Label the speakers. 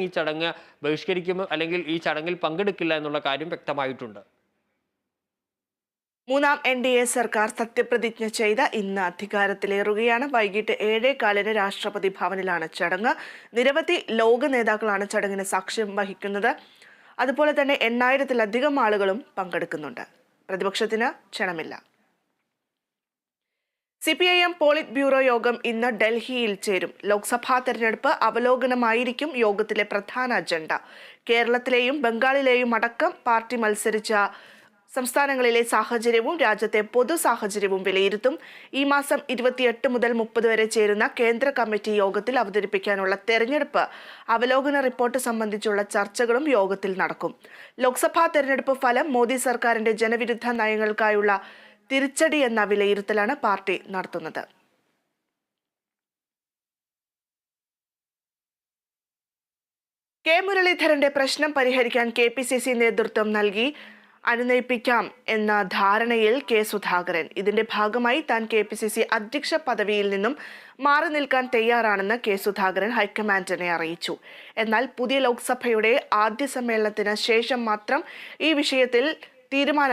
Speaker 1: ഈ ചടങ്ങ് ബഹിഷ്കരിക്കും അല്ലെങ്കിൽ ഈ ചടങ്ങിൽ പങ്കെടുക്കില്ല എന്നുള്ള കാര്യം വ്യക്തമായിട്ടുണ്ട്.
Speaker 2: മൂന്നാം എൻ ഡി എ സർക്കാർ സത്യപ്രതിജ്ഞ ചെയ്ത ഇന്ന് അധികാരത്തിലേറുകയാണ്. വൈകിട്ട് ഏഴേകാലിന് രാഷ്ട്രപതി ഭവനിലാണ് ചടങ്ങ്. നിരവധി ലോക നേതാക്കളാണ് ചടങ്ങിന് സാക്ഷ്യം വഹിക്കുന്നത്. അതുപോലെ തന്നെ എണ്ണായിരത്തിലധികം ആളുകളും പങ്കെടുക്കുന്നുണ്ട്. പ്രതിപക്ഷത്തിന് ക്ഷണമില്ല. C P I M polit bureau യോഗം ഇന്ന് ഡൽഹിയിൽ ചേരും. ലോക്സഭാ തെരഞ്ഞെടുപ്പ് അവലോകനമായിരിക്കും യോഗത്തിലെ പ്രധാന അജണ്ട. കേരളത്തിലെയും ബംഗാളിലെയും അടക്കം പാർട്ടി മത്സരിച്ച സംസ്ഥാനങ്ങളിലെ സാഹചര്യവും രാജ്യത്തെ പൊതു സാഹചര്യവും വിലയിരുത്തും. ഈ മാസം ഇരുപത്തിയെട്ട് മുതൽ മുപ്പത് വരെ ചേരുന്ന കേന്ദ്ര കമ്മിറ്റി യോഗത്തിൽ അവതരിപ്പിക്കാനുള്ള തെരഞ്ഞെടുപ്പ് അവലോകന റിപ്പോർട്ട് സംബന്ധിച്ചുള്ള ചർച്ചകളും യോഗത്തിൽ നടക്കും. ലോക്സഭാ തെരഞ്ഞെടുപ്പ് ഫലം മോദി സർക്കാരിന്റെ ജനവിരുദ്ധ നയങ്ങൾക്കായുള്ള തിരിച്ചടി എന്ന വിലയിരുത്തലാണ് പാർട്ടി നടത്തുന്നത്. കെ മുരളീധരന്റെ പ്രശ്നം പരിഹരിക്കാൻ കെ പി സി സി നേതൃത്വം നൽകി. അനുനയിപ്പിക്കാം എന്ന ധാരണയിൽ കെ സുധാകരൻ. ഇതിന്റെ ഭാഗമായി താൻ കെ പി സി സി അധ്യക്ഷ പദവിയിൽ നിന്നും മാറി നിൽക്കാൻ തയ്യാറാണെന്ന് കെ സുധാകരൻ ഹൈക്കമാൻഡിനെ അറിയിച്ചു. എന്നാൽ പുതിയ ലോക്സഭയുടെ ആദ്യ സമ്മേളനത്തിന് ശേഷം മാത്രം ഈ വിഷയത്തിൽ തീരുമാനം